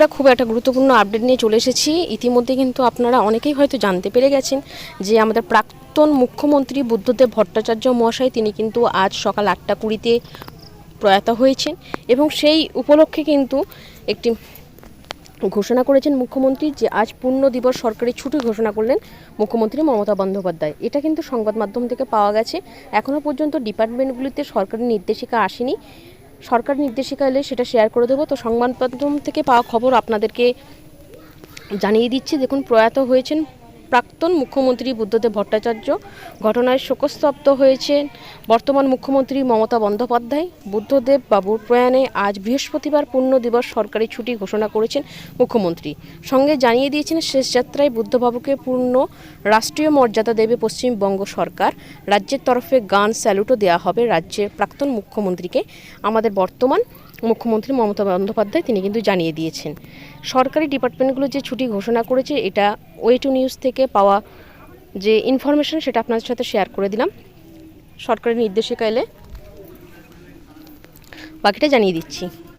আমরা খুব একটা গুরুত্বপূর্ণ আপডেট নিয়ে চলে এসেছি। ইতিমধ্যে কিন্তু আপনারা অনেকেই হয়তো জানতে পেরে গেছেন যে আমাদের প্রাক্তন মুখ্যমন্ত্রী বুদ্ধদেব ভট্টাচার্য মহাশয়, তিনি কিন্তু আজ সকাল আটটা কুড়িতে প্রয়াত হয়েছেন এবং সেই উপলক্ষে কিন্তু একটি ঘোষণা করেছেন মুখ্যমন্ত্রী যে আজ পূর্ণ দিবস সরকারি ছুটি ঘোষণা করলেন মুখ্যমন্ত্রী মমতা বন্দ্যোপাধ্যায়। এটা কিন্তু সংবাদ মাধ্যম থেকে পাওয়া গেছে। এখনও পর্যন্ত ডিপার্টমেন্টগুলিতে সরকারি নির্দেশিকা আসেনি। সরকারি নির্দেশিকা এলে সেটা শেয়ার করে দেবো। তো সংবাদ মাধ্যম থেকে পাওয়া খবর আপনাদেরকে জানিয়ে দিচ্ছি। দেখুন, প্রয়াত হয়েছেন প্রাক্তন মুখ্যমন্ত্রী বুদ্ধদেব ভট্টাচার্য, ঘটনায় শোকস্তব্ধ হয়েছেন বর্তমান মুখ্যমন্ত্রী মমতা বন্দ্যোপাধ্যায়। বুদ্ধদেব বাবুর প্রয়াণে আজ বৃহস্পতিবার পূর্ণ দিবস সরকারি ছুটি ঘোষণা করেছেন মুখ্যমন্ত্রী। সঙ্গে জানিয়ে দিয়েছেন, শেষ যাত্রায় বুদ্ধবাবুকে পূর্ণ রাষ্ট্রীয় মর্যাদা দেবে পশ্চিমবঙ্গ সরকার। রাজ্যের তরফে গান স্যালুটও দেওয়া হবে রাজ্যের প্রাক্তন মুখ্যমন্ত্রীকে। আমাদের বর্তমান মুখ্যমন্ত্রী মমতা বন্দ্যোপাধ্যায়, তিনি কিন্তু জানিয়ে দিয়েছেন। সরকারি ডিপার্টমেন্টগুলো যে ছুটি ঘোষণা করেছে, এটা ওয়ে টু নিউজ থেকে পাওয়া যে ইনফরমেশন সেটা আপনাদের সাথে শেয়ার করে দিলাম। সরকারের নির্দেশিকা এলে বাকিটা জানিয়ে দিচ্ছি।